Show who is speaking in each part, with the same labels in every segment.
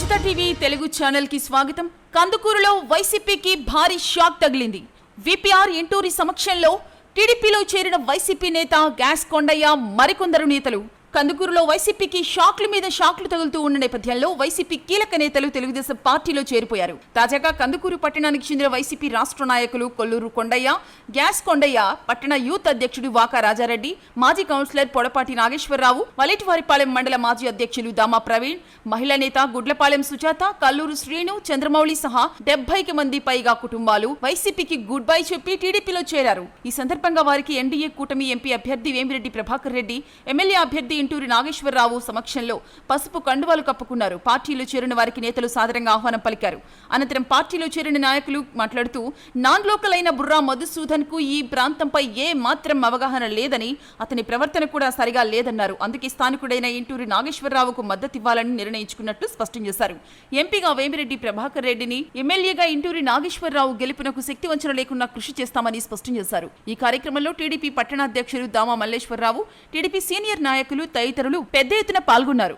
Speaker 1: ఉచిత టీవీ తెలుగు ఛానల్కి స్వాగతం. కందుకూరులో వైసీపీకి భారీ షాక్ తగిలింది. విపిఆర్ ఇంటూరి సమక్షంలో టీడీపీలో చేరిన వైసీపీ నేత గ్యాస్ కొండయ్య మరికొందరు నేతలు కందుకూరులో వైసీపీకి షాక్ల మీద షాక్లు తగులుతూ ఉన్న నేపథ్యంలో వైసీపీ కీలక నేతలు తెలుగుదేశం పార్టీలో చేరిపోయారు. తాజాగా కందుకూరు పట్టణానికి చెందిన వైసీపీ రాష్ట్ర నాయకులు కొల్లూరు కొండయ్య గ్యాస్ కొండయ్య పట్టణ యూత్ అధ్యక్షుడు వాకా రాజారెడ్డి మాజీ కౌన్సిలర్ పొడపాటి నాగేశ్వరరావు వలేటివారిపాలెం మండల మాజీ అధ్యక్షులు దామా ప్రవీణ్ మహిళా నేత గుడ్లపాలెం సుజాత కల్లూరు శ్రీను చంద్రమౌళి సహా డెబ్బైకి మంది పైగా కుటుంబాలు వైసీపీకి గుడ్ బై చెప్పి టీడీపీలో చేరారు. ఈ సందర్భంగా వారికి ఎన్డీఏ కూటమి ఎంపీ అభ్యర్థి వేమిరెడ్డి ప్రభాకర్ రెడ్డి ఎమ్మెల్యే అభ్యర్థి ఇంటూరి నాగేశ్వరరావు సమక్షంలో పసుపు కండువాలు కప్పుకున్నారు. పార్టీలో చేరిన వారికి నేతలు సాదరంగా ఆహ్వానం పలికారు. అనంతరం పార్టీలో చేరిన నాయకులు మాట్లాడుతూ నాన్ లోకల్ అయిన బుర్రా మధుసూదన్కు ఈ ప్రాంతంపై ఏ మాత్రం అవగాహన లేదని అతని ప్రవర్తన కూడా సరిగా లేదన్నారు. అందుకే స్థానికుడైన ఇంటూరి నాగేశ్వరరావుకు మద్దతివ్వాలని నిర్ణయించుకున్నట్లు స్పష్టం చేశారు. ఎంపీగా వేమిరెడ్డి ప్రభాకర్ రెడ్డిని ఎమ్మెల్యేగా ఇంటూరి నాగేశ్వరరావు గెలుపునకు శక్తి వంచన లేకుండా కృషి చేస్తామని స్పష్టం చేశారు. ఈ కార్యక్రమంలో టీడీపీ పట్టణాధ్యక్షులు దామా మల్లేశ్వరరావు టీడీపీ సీనియర్ నాయకులు తదితరులు పెద్ద ఎత్తున పాల్గొన్నారు.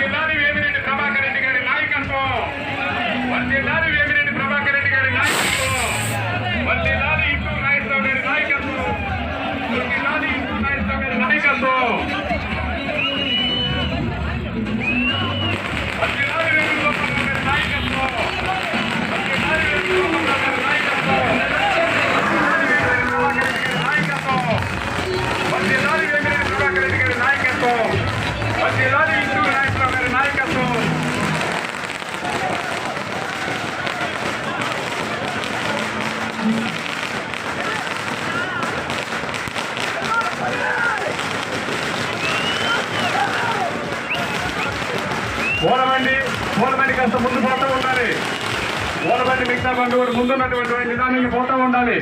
Speaker 2: వర్తిల్లాలి వేమిరెడ్డి ప్రభాకర్ రెడ్డి గారి నాయకత్వం. వర్తిల్లాలి పూలబండి పూలబండి కాస్త ముందు పోతూ ఉండాలి. పూలబండి మిగతా బండి కూడా ముందున్నటువంటి నిదానంగా పోతూ ఉండాలి.